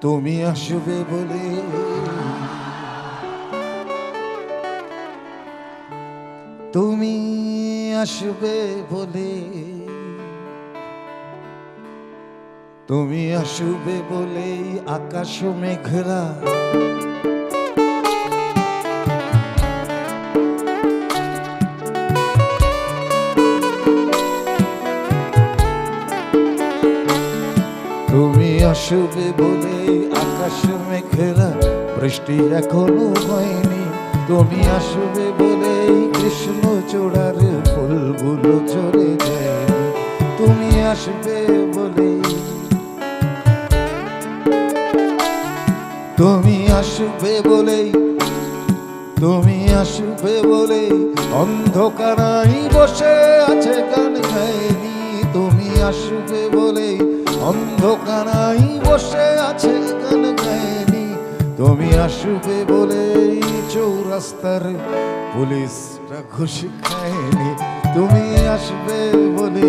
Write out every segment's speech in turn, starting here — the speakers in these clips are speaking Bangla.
তুমি আসবে বলে। তুমি আসবে বলে। তুমি আসবে বলেই আকাশ মেঘরা। তুমি আসবে বলে আকাশ মেঘেরা বৃষ্টি এখনও হয়নি। তুমি আসবে বলে কৃষ্ণ চূড়ার ফুলগুলো চলে যায়নি। তুমি আসবে বলে তুমি আসবে বলে, তুমি আসবে বলে অন্ধকারাই বসে আছে গান গায়নি। তুমি আসবে বলে অন্ধকারাই বসে আছে গান গায়নি। তুমি আসবে বলে চৌরাস্তার পুলিশটা খুশি খায়নি। তুমি আসবে বলে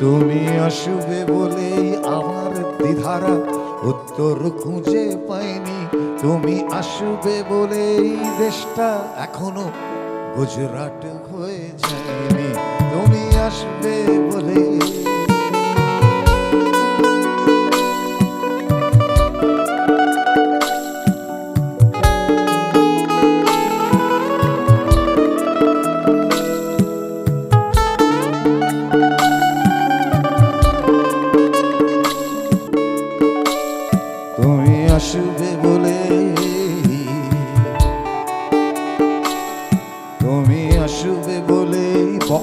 তুমি আসবে বলেই আমার দ্বিধারা উত্তর খুঁজে পাইনি। তুমি আসবে বলেই দেশটা এখনও গুজরাট হয়ে যায়নি। তুমি আসবে বলে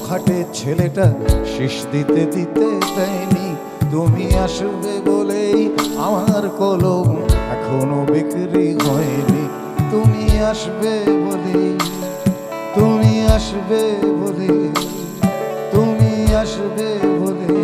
বখাটে ছেলেটা শেষ দিতে দিতে দেয়নি। তুমি আসবে বলেই আমার কলম এখনও বিক্রি হয়নি। তুমি আসবে বলে তুমি আসবে বলে তুমি আসবে বলে